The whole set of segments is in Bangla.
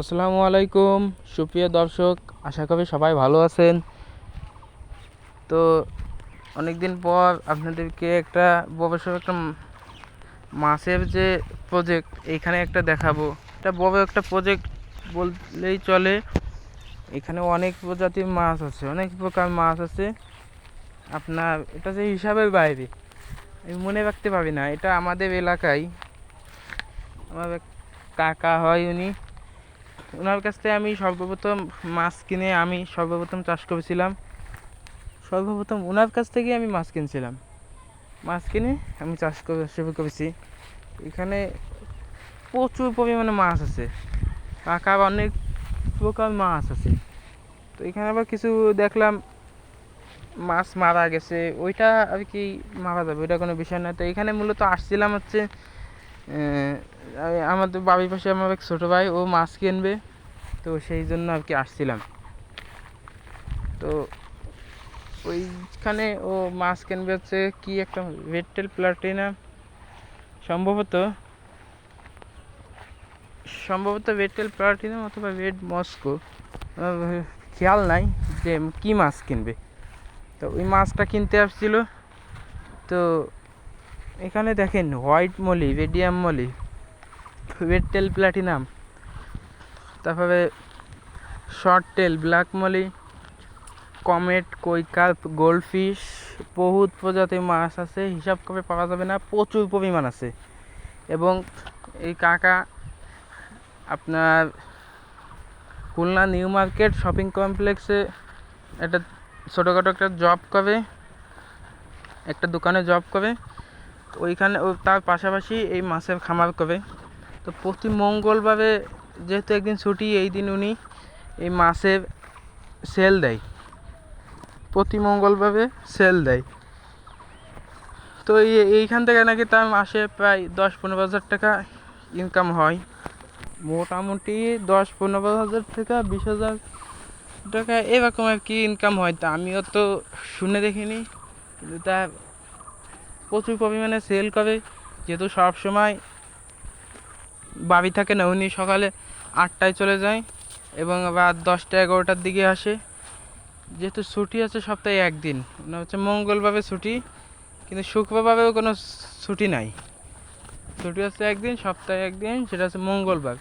আসসালামু আলাইকুম, সুপ্রিয় দর্শক, আশা করি সবাই ভালো আছেন। তো অনেক দিন পর আপনাদেরকে একটা বড়সড় একটা মাছের যে প্রজেক্ট এইখানে একটা দেখাবো। এটা বড় একটা প্রজেক্ট বললেই চলে। এখানে অনেক প্রজাতির মাছ আছে, অনেক প্রকার মাছ আছে। আপনার এটা যে হিসাবের বাইরে, আমি মনে রাখতে পারি না, এটা আমাদের এলাকায়। আমার কাকা হয় উনি। ওনার কাছ থেকে আমি সর্বপ্রথম মাছ কিনে আমি সর্বপ্রথম চাষ করেছিলাম। সর্বপ্রথম ওনার কাছ থেকে আমি মাছ কিনছিলাম। মাছ কিনে আমি চাষ করে, শুরু করেছি। এখানে প্রচুর পরিমাণে মাছ আছে। কাকা অনেক প্রকার মাছ আছে। তো এখানে আবার কিছু দেখলাম, মাছ মারা গেছে। ওইটা আর কি মারা যাবে, ওইটা কোনো বিষয় না। তো এখানে মূলত আসছিলাম হচ্ছে আমাদের বাড়ির পাশে আমার এক ছোটো ভাই, ও মাছ কিনবে। তো সেই জন্য আর কি আসছিলাম। তো ওইখানে ও মাছ কিনবে হচ্ছে কি একটা ভেটটেল প্লাটিনা সম্ভবত সম্ভবত ভেটটেল প্লাটিনাম অথবা রেড মস্কো খেয়াল নাই যে কি মাছ কিনবে। তো ওই মাছটা কিনতে আসছিল। তো এখানে দেখেন white molly, radium molly red platinum তারপরে short tail, black molly, comet koi carp goldfish, বহুত প্রজাতির মাছ আছে, হিসাব করে পাওয়া যাবে না, প্রচুর পরিমাণ আছে। এবং এই কাকা আপনার খুলনা নিউ মার্কেট শপিং কমপ্লেক্সে একটা ছোটোখাটো একটা জব করে, একটা দোকানে জব করে। ওইখানে তার পাশাপাশি এই মাছের খামার করে তো প্রতি মঙ্গলবারে যেহেতু একদিন ছুটি, এই দিন উনি এই মাছের সেল দেয়। প্রতি মঙ্গলবারে সেল দেয়। তো এই- এইখান থেকে নাকি তার মাসে প্রায় দশ পনেরো হাজার টাকা ইনকাম হয়। মোটামুটি দশ পনেরো হাজার টাকা বিশ হাজার টাকা এরকম আর কি ইনকাম হয়। তা আমিও তো শুনে দেখিনি। কিন্তু তা প্রচুর পরিমাণে সেল করে। যেহেতু সব সময় বাড়ি থাকে না, উনি সকালে আটটায় চলে যায় এবং রাত দশটা এগারোটার দিকে আসে। যেহেতু ছুটি আছে সপ্তাহে একদিন মানে হচ্ছে মঙ্গলবারে ছুটি, কিন্তু শুক্রবারেও কোনো ছুটি নাই। ছুটি হচ্ছে একদিন, সপ্তাহে একদিন, সেটা হচ্ছে মঙ্গলবার।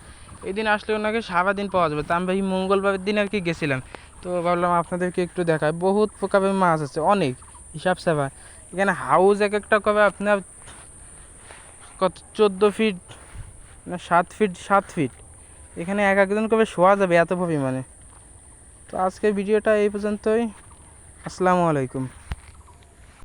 এই দিন আসলে ওনাকে সারাদিন পাওয়া যাবে, তা আমি ভাই মঙ্গলবারের দিন আর কি গেছিলাম। তো ভাবলাম আপনাদেরকে একটু দেখায় বহুত প্রকারের মাছ আছে, অনেক হিসাব সেবা। এখানে হাউস এক একটা কবে আপনার কত চোদ্দ ফিট না সাত ফিট সাত ফিট এখানে এক একজন কবে শোয়া যাবে এত পরিমাণে। তো আজকের ভিডিওটা এই পর্যন্তই। আসসালামু আলাইকুম।